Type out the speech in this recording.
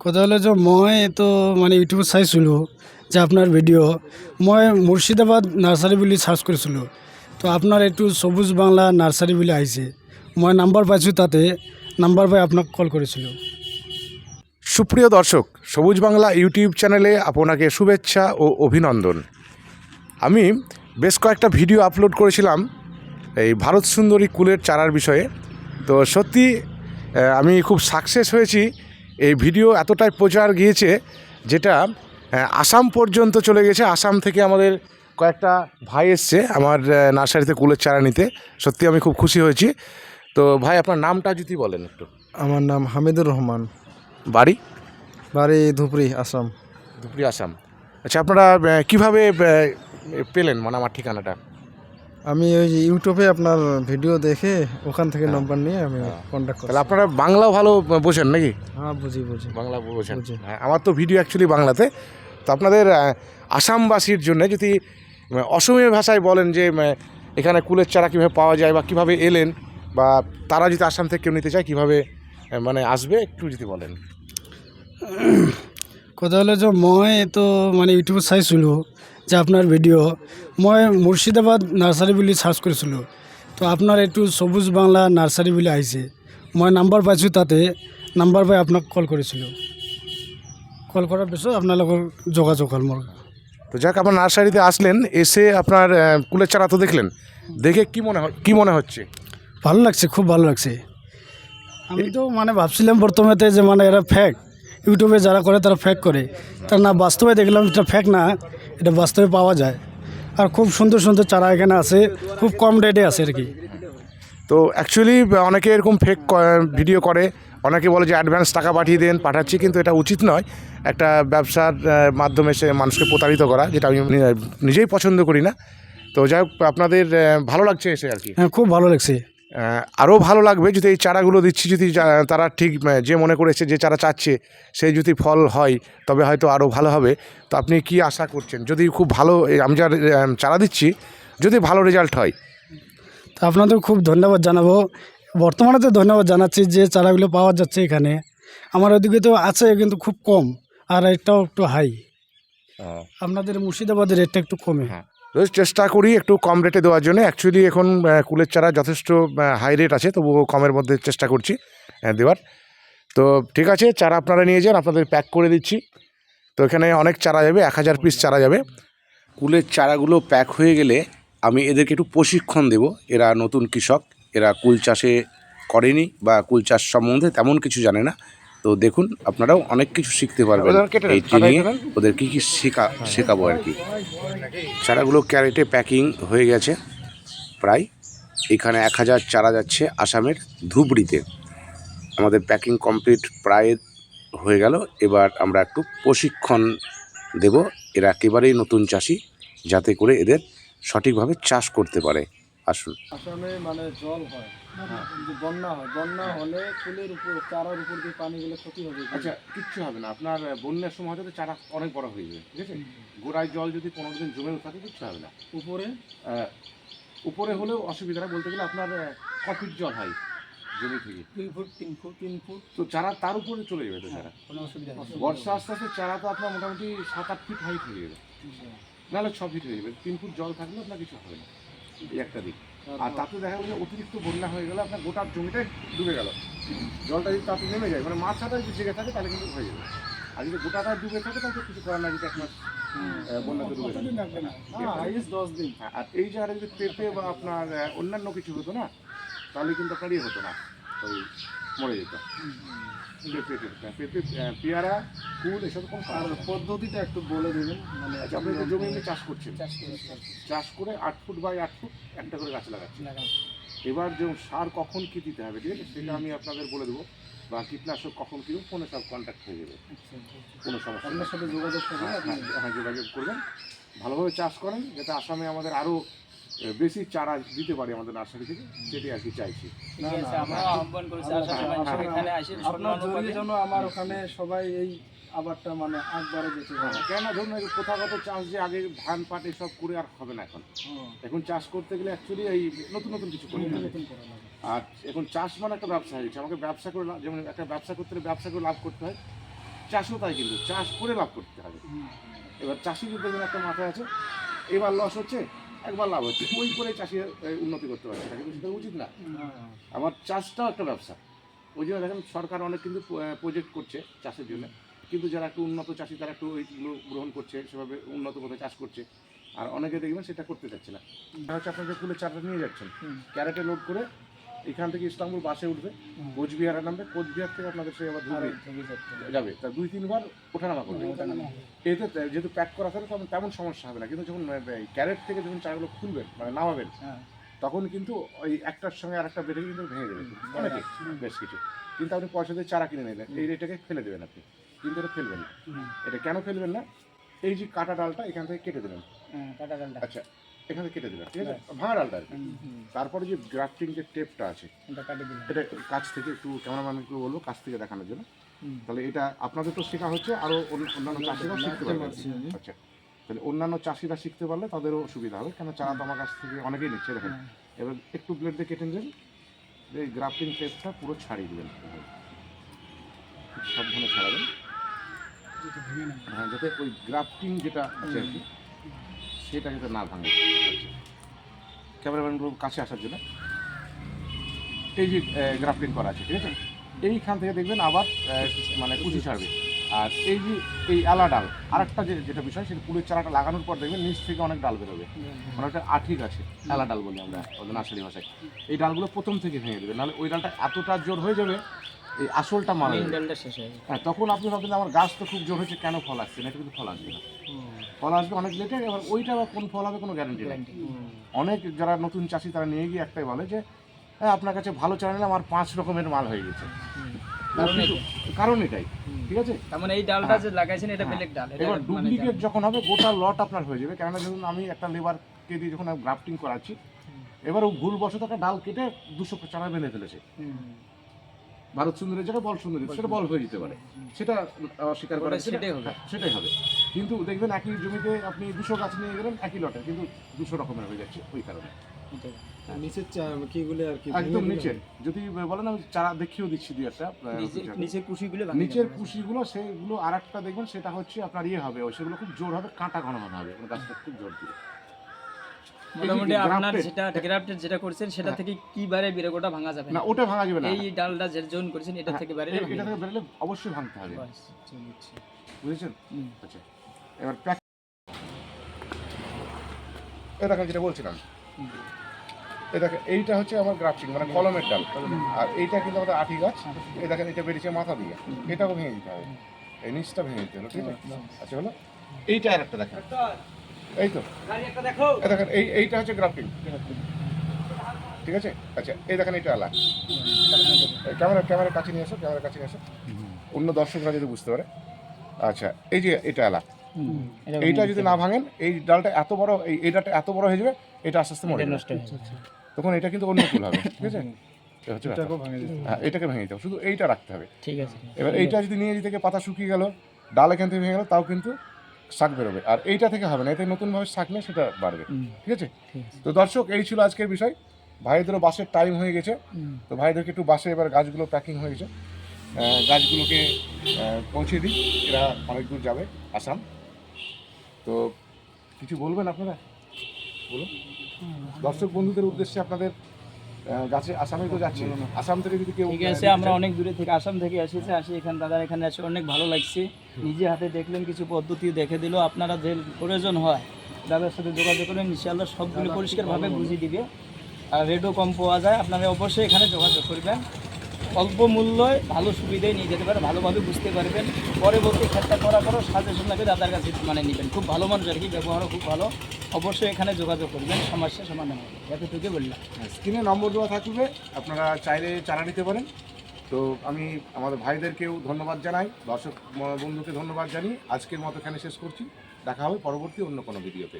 কথা হলো যে মই তো মানে ইউটিউবত চাইছিলোঁ যে আপোনাৰ ভিডিঅ' মই মুৰ্ছিদাবাদ নাৰ্চাৰী বুলি চাৰ্চ কৰিছিলোঁ তো আপোনাৰ এইটো সবুজ বাংলা নাৰ্চাৰী বুলি আহিছে মই নাম্বাৰ পাইছোঁ তাতে নাম্বাৰ পাই আপোনাক কল কৰিছিলোঁ সুপ্রিয় দর্শক, সবুজ বাংলা ইউটিউব চ্যানেলে আপনাকে শুভেচ্ছা ও অভিনন্দন। আমি বেশ কয়েকটা ভিডিও আপলোড করেছিলাম এই ভারত সুন্দরী কুলের চারার বিষয়ে। তো সত্যি আমি খুব সাকসেস হয়েছি। এই ভিডিও এতটাই প্রচার গিয়েছে যেটা আসাম পর্যন্ত চলে গেছে। আসাম থেকে আমাদের কয়েকটা ভাই এসছে আমার নার্সারিতে কুলের চারা নিতে। সত্যি আমি খুব খুশি হয়েছি। তো ভাই আপনার নামটা যদি বলেন একটু। আমার নাম হামিদুর রহমান। বাড়ি? বাড়ি ধুপরি আসাম। ধুপড়ি আসাম। আচ্ছা আপনারা কীভাবে পেলেন মানে আমার ঠিকানাটা? আমি ওই যে ইউটিউবে আপনার ভিডিও দেখে ওখান থেকে নম্বর নিয়ে আমি কন্ট্যাক্ট করি তাহলে আপনারা বাংলাও ভালো বোঝেন নাকি? হ্যাঁ বুঝি বুঝি। বাংলা বোঝেন। হ্যাঁ আমার তো ভিডিও অ্যাকচুয়ালি বাংলাতে। তো আপনাদের আসামবাসীর জন্য যদি অসমীয়া ভাষায় বলেন যে এখানে কুলের চারা কীভাবে পাওয়া যায় বা কীভাবে এলেন বা তারা যদি আসাম থেকে কেউ নিতে চায় কীভাবে মানে আসবে একটু যদি বলেন। কথা হলো যে মই তো মানে ইউটিউবত চাইছিলোঁ যে আপনার ভিডিঅ' মই মুর্শিদাবাদ নাৰ্চাৰী বুলি চাৰ্চ কৰিছিলোঁ তো আপোনাৰ এইটো সবুজ বাংলা নাৰ্চাৰী বুলি আহিছে মই নাম্বাৰ পাইছোঁ তাতে নাম্বাৰ পাই আপোনাক কল কৰিছিলোঁ কল কৰাৰ পিছত আপোনালোকৰ যোগাযোগ হ'ল মোৰ। তো যাক আপনার নার্সারিতে আসলেন এসে আপনার কুলের চারা তো দেখলেন। দেখে কি মনে হয় কী মনে হচ্ছে? ভালো লাগছে খুব ভালো লাগছে। আমি তো মানে ভাবছিলাম প্রথমেতে যে মানে এরা ফ্যাক ইউটিউবে যারা করে তারা ফ্যাক করে। তার না বাস্তবে দেখলাম এটা ফ্যাক না এটা বাস্তবে পাওয়া যায়। আর খুব সুন্দর সুন্দর চারা এখানে আছে খুব কম রেটে আছে আর কি। তো অ্যাকচুয়ালি অনেকে এরকম ফেক ভিডিও করে। অনেকে বলে যে অ্যাডভান্স টাকা পাঠিয়ে দেন পাঠাচ্ছি কিন্তু এটা উচিত নয়। একটা ব্যবসার মাধ্যমে সে মানুষকে প্রতারিত করা যেটা আমি নিজেই পছন্দ করি না। তো যাই হোক আপনাদের ভালো লাগছে এসে আর কি। হ্যাঁ খুব ভালো লাগছে। আরও ভালো লাগবে যদি এই চারাগুলো দিচ্ছি যদি তারা ঠিক যে মনে করেছে যে চারা চাচ্ছে সেই যদি ফল হয় তবে হয়তো আরও ভালো হবে। তো আপনি কি আশা করছেন? যদি খুব ভালো আমি যা চারা দিচ্ছি যদি ভালো রেজাল্ট হয়। তো আপনাদের খুব ধন্যবাদ জানাব। বর্তমানে তো ধন্যবাদ জানাচ্ছি যে চারাগুলো পাওয়া যাচ্ছে এখানে। আমার ওদিকে তো আছে কিন্তু খুব কম আর রেটটাও একটু হাই। আপনাদের মুর্শিদাবাদের রেটটা একটু কমে। হ্যাঁ। চেষ্টা করি একটু কম রেটে দেওয়ার জন্য। অ্যাকচুয়ালি এখন কুলের চারা যথেষ্ট হাই রেট আছে, তবুও কমের মধ্যে চেষ্টা করছি দেওয়ার। তো ঠিক আছে, চারা আপনারা নিয়ে যান, আপনাদের প্যাক করে দিচ্ছি। তো এখানে অনেক চারা যাবে, এক হাজার পিস চারা যাবে। কুলের চারাগুলো প্যাক হয়ে গেলে আমি এদেরকে একটু প্রশিক্ষণ দেব। এরা নতুন কৃষক, এরা কুল চাষে করেনি বা কুল চাষ সম্বন্ধে তেমন কিছু জানে না। তো দেখুন আপনারাও অনেক কিছু শিখতে পারবেন এই নিয়ে ওদের কী কী শেখা শেখাবো আর কি। চারাগুলো ক্যারেটে প্যাকিং হয়ে গেছে প্রায়। এখানে এক হাজার চারা যাচ্ছে আসামের ধুবড়িতে। আমাদের প্যাকিং কমপ্লিট প্রায় হয়ে গেল। এবার আমরা একটু প্রশিক্ষণ দেব। এরা একেবারেই নতুন চাষি যাতে করে এদের সঠিকভাবে চাষ করতে পারে। আসুন। আসামে মানে জল হয়। বন্যা হয়। বন্যা হলে ফুলের উপর চারার উপর দিয়ে পানিগুলো ক্ষতি হবে। আচ্ছা কিচ্ছু হবে না। আপনার বন্যার সময় হয়তো চারা অনেক বড় হয়ে যাবে ঠিক আছে? গোড়ায় জল যদি পনেরো দিন জমেও থাকে কিচ্ছু হবে না। উপরে? উপরে হলেও অসুবিধা না বলতে গেলে আপনার আহ, কফির জল হয় জমি থেকে। দুই ফুট তিন ফুট তিন ফুট। তো চারা তার উপরে চলে যাবে তো চারা? কোনো অসুবিধা বর্ষা আস্তে আস্তে চারা তো আপনার মোটামুটি সাত আট ফিট হাইট হয়ে যাবে। নাহলে ছ ফিট হয়ে যাবে। তিন ফুট জল থাকলে আপনার কিছু হবে না। এই একটা দিক। আর তাতে দেখা গেলো অতিরিক্ত বন্যা হয়ে গেলে আপনার গোটা জমিটাই ডুবে গেল। জলটা যদি তাতে নেমে যায় মানে মাছটা যদি জেগে থাকে তাহলে কিন্তু হয়ে যাবে। আর যদি গোটাটা ডুবে থাকে তাহলে কিছু করার না যদি এক মাস বন্যাতে ডুবে দশ দিন আর এই জায়গাটা যদি পেঁপে বা আপনার অন্যান্য কিছু হতো না তাহলে কিন্তু আপনার ইয়ে হতো না। ওই মরে যেত। পেঁপে পেঁপে পেঁপে পেয়ারা কুল এসব কোনো আর পদ্ধতিটা একটু বলে দেবেন মানে আচ্ছা আপনি তো জমি এমনি চাষ করছেন। চাষ করে চাষ চাষ করে আট ফুট বাই আট ফুট একটা করে গাছ লাগাচ্ছেন। এবার যে সার কখন কী দিতে হবে ঠিক আছে? সেটা আমি আপনাদের বলে দেবো। বা কীটনাশক কখন কী ফোনে সব কন্ট্যাক্ট হয়ে যাবে। আচ্ছা, আচ্ছা। কোনো সমস্যা আপনার সাথে যোগাযোগ করবেন হ্যাঁ, আপনি হ্যাঁ, হ্যাঁ, যোগাযোগ করবেন। ভালোভাবে চাষ করেন যাতে আসামে আমাদের আরও বেশি চারা দিতে পারি আমাদের নার্সারি থেকে সেটাই আর কি চাইছি। আমরা আপনার। জন্য ওখানে সবাই এই আবারটা মানে একবারে যেতে হ্যাঁ হবে কেন ধরুন প্রথাগত চাষ যে আগে ধান পাট এসব করে আর হবে না এখন। এখন চাষ করতে গেলে অ্যাকচুয়ালি এই নতুন নতুন কিছু করতে আর এখন চাষ মানে একটা ব্যবসা হয়ে গেছে। আমাকে ব্যবসা করে লাভ- যেমন একটা ব্যবসা করতে হলে ব্যবসা করে লাভ করতে হয় চাষও তাই কিন্তু চাষ করে লাভ করতে হবে। এবার চাষি যদি একটা মাথায় আছে এবার লস হচ্ছে একবার লাভ হচ্ছে। ওই করে চাষি উন্নতি করতে পারছে। তাকে কিন্তু সেটা উচিত না। আমার চাষটাও একটা ব্যবসা। ওই জন্য দেখেন সরকার অনেক কিন্তু প্রজেক্ট করছে চাষের জন্য। কিন্তু যারা একটু উন্নত চাষি তারা একটু ওইগুলো গ্রহণ করছে সেভাবে উন্নত পথে চাষ করছে। আর অনেকে দেখবেন সেটা করতে চাচ্ছে না। হচ্ছে আপনার যে ফুলের চারটা নিয়ে যাচ্ছেন ক্যারেটে লোড করে এখান থেকে ইস্তাম্বুল বাসে উঠবে কোচবিহারে নামবে কোচবিহার থেকে আপনাদের সেই আবার ধুবড়ি যাবে। তা দুই তিনবার ওঠানামা করবে। এতে যেহেতু প্যাক করা থাকে তখন তেমন সমস্যা হবে না। কিন্তু যখন ক্যারেট থেকে যখন চারগুলো খুলবেন মানে নামাবেন তখন কিন্তু ওই একটার সঙ্গে আরেকটা বেঁধে কিন্তু ভেঙে দেবে অনেকে বেশ কিছু। কিন্তু আপনি পয়সা দিয়ে চারা কিনে নিলেন এই রেটাকে ফেলে দেবেন আপনি। কিন্তু এটা ফেলবেন না। এটা কেন ফেলবেন না? এই যে কাটা ডালটা এখান থেকে কেটে দেবেন কাটা ডালটা। আচ্ছা। এখান কেটে দেবেন ঠিক আছে? ভাঙা ডালটা আর তারপরে যে গ্রাফটিং যে টেপটা আছে এটা কাছ থেকে একটু ক্যামেরাম্যানকে বলব কাছ থেকে দেখানোর জন্য। তাহলে এটা আপনাদের তো শেখা হচ্ছে আরও অন্যান্য চাষিরা শিখতে পারবে। আচ্ছা তাহলে অন্যান্য চাষিরা শিখতে পারলে তাদেরও সুবিধা হবে কেন চারা তো আমার কাছ থেকে অনেকেই নিচ্ছে দেখেন। এবার একটু ব্লেড দিয়ে কেটে নেবেন এই গ্রাফটিং টেপটা পুরো ছাড়িয়ে দেবেন। সাবধানে ছাড়াবেন। হ্যাঁ যাতে ওই গ্রাফটিং যেটা আছে আর কি সেটা যাতে না ভাঙে। ক্যামেরাম্যানগুলো কাছে আসার জন্য। এই যে গ্রাফটিং করা আছে, ঠিক আছে? এইখান থেকে দেখবেন আবার মানে কুচি ছাড়বে। আর এই যে, এই আলা ডাল, আরেকটা যে, যেটা বিষয়, সেটা পুলের চারাটা লাগানোর পর দেখবেন নিচ থেকে অনেক ডাল বেরোবে। মানে একটা আঠি গাছে আলা ডাল বলি আমরা ওদের নার্সারি ভাষায়। এই ডালগুলো প্রথম থেকে ভেঙে দেবে, নাহলে ওই ডালটা এতটা জোর হয়ে যাবে এই আসলটা মারা যাবে হ্যাঁ তখন আপনি ভাববেন আমার গাছ তো খুব জোর হয়েছে কেন ফল আসছে? না এটা কিন্তু ফল আসবে না। ফল আসবে অনেক লেটে এবার ওইটা আবার কোন ফল হবে কোনো গ্যারান্টি নেই। অনেক যারা নতুন চাষি তারা নিয়ে গিয়ে একটাই বলে যে হ্যাঁ আপনার কাছে ভালো চারা নিলে আমার পাঁচ রকমের মাল হয়ে গেছে। কারণ এটাই। ঠিক আছে? তার মানে এই ডালটা যে লাগাইছেন এটা বেলেগ ডাল এবার মানে ডুপ্লিকেট যখন হবে গোটা লট আপনার হয়ে যাবে। কেননা ধরুন আমি একটা লেবারকে দিয়ে যখন গ্রাফটিং করাচ্ছি এবার ও ভুল বসত একটা ডাল কেটে দুশো চারা বেঁধে ফেলেছে। ভারত সুন্দরী যেটা বল সুন্দরী সেটা বল হয়ে যেতে পারে। সেটা অস্বীকার করা সেটাই হবে। হ্যাঁ, সেটাই হবে। কিন্তু দেখবেন একই জমিতে আপনি দুশো গাছ নিয়ে গেলেন একই লটে কিন্তু দুশো রকমের হয়ে যাচ্ছে ওই কারণে। নিচের কিগুলো আর কি একদম নিচে যদি বলেন আমি চারা দেখিয়েও দিচ্ছি দুই একটা। নিচের কুশিগুলো নিচের কুশিগুলো সেগুলো আর একটা দেখবেন সেটা হচ্ছে আপনার ইয়ে হবে সেগুলো খুব জোর হবে কাঁটা ঘন হবে মানে গাছটা খুব জোর দিবে মোটামুটি আপনার যেটা গ্রাফটেড যেটা করছেন সেটা থেকে কি বারে বেরে ভাঙা যাবে? না ওটা ভাঙা যাবে না। এই ডালটা যে জয়েন করেছেন এটা থেকে বাইরে এ- এটা থেকে বেরোলে অবশ্যই ভাঙতে হবে। বুঝেছেন? আচ্ছা এবার প্যাক এ দেখেন যেটা বলছিলাম। এই দেখেন এইটা হচ্ছে আমার গ্রাফটিং মানে কলমের ডাল। আর এইটা কিন্তু আমাদের আঠি গাছ। এই দেখেন এটা বেরিয়েছে মাথা দিয়ে। এটাও ভেঙে দিতে হবে। এই নিচটা ভেঙে দিতে হলো ঠিক আছে? আচ্ছা হলো? এইটা আর একটা দেখেন এই তো। এই দেখেন এই এইটা হচ্ছে গ্রাফটিং ঠিক আছে? আচ্ছা এই দেখেন এটা আলাদা। ক্যামেরা ক্যামেরার কাছে নিয়ে এসো ক্যামেরার কাছে নিয়ে এসো। অন্য দর্শকরা যদি বুঝতে পারে। আচ্ছা এই যে এটা এলা এইটা যদি না ভাঙেন এই ডালটা এত বড় এই এই ডালটা এত বড় হয়ে যাবে এটা আস্তে আস্তে মরে নষ্ট তখন এটা কিন্তু অন্য ফুল হবে ঠিক আছে। হ্যাঁ এটাকে ভেঙে দিতে হবে। শুধু এইটা রাখতে হবে। ঠিক আছে। এবার এইটা যদি নিয়ে যেতে থেকে পাতা শুকিয়ে গেল ডাল এখান থেকে ভেঙে গেল তাও কিন্তু শাক বেরোবে। আর এইটা থেকে হবে না এতে নতুনভাবে শাক নিয়ে সেটা বাড়বে। ঠিক আছে? তো দর্শক এই ছিল আজকের বিষয়। ভাইদেরও বাসের টাইম হয়ে গেছে। তো ভাইদেরকে একটু বাসে এবার গাছগুলো প্যাকিং হয়ে গেছে। গাছগুলোকে পৌঁছে দিই। এরা অনেক দূর যাবে আসাম। তো কিছু বলবেন আপনারা? বলুন। দর্শক বন্ধুদের উদ্দেশ্যে আপনাদের গাছে আসামে তো যাচ্ছে। আসাম থেকে যদি কেউ ঠিক আছে আমরা অনেক দূরে থেকে আসাম থেকে এসেছি আসি এখানে দাদা এখানে এসে অনেক ভালো লাগছে। নিজে হাতে দেখলেন কিছু পদ্ধতি দেখে দিল। আপনারা যে প্রয়োজন হয় দাদার সাথে যোগাযোগ করেন ইনশাআল্লাহ সবগুলো পরিষ্কারভাবে বুঝিয়ে দিবে। আর রেটও কম পাওয়া যায় আপনারা অবশ্যই এখানে যোগাযোগ করবেন। অল্প মূল্যে ভালো সুবিধায় নিয়ে যেতে পারে, ভালোভাবে বুঝতে পারবেন। পরবর্তী ক্ষেত্রে করা করো সাজেশন লাগে দাদার কাছে মানে নেবেন। খুব ভালো মানুষ আর কি, ব্যবহারও খুব ভালো। অবশ্যই এখানে যোগাযোগ করবেন সমস্যা সমাধান হবে এতটুকু বললাম। স্ক্রিনে নম্বর দেওয়া থাকবে, আপনারা চাইলে চারা নিতে পারেন। তো আমি আমাদের ভাইদেরকেও ধন্যবাদ জানাই, দর্শক বন্ধুকে ধন্যবাদ জানিয়ে আজকের মতো এখানে শেষ করছি। দেখা হবে পরবর্তী অন্য কোনো ভিডিওতে।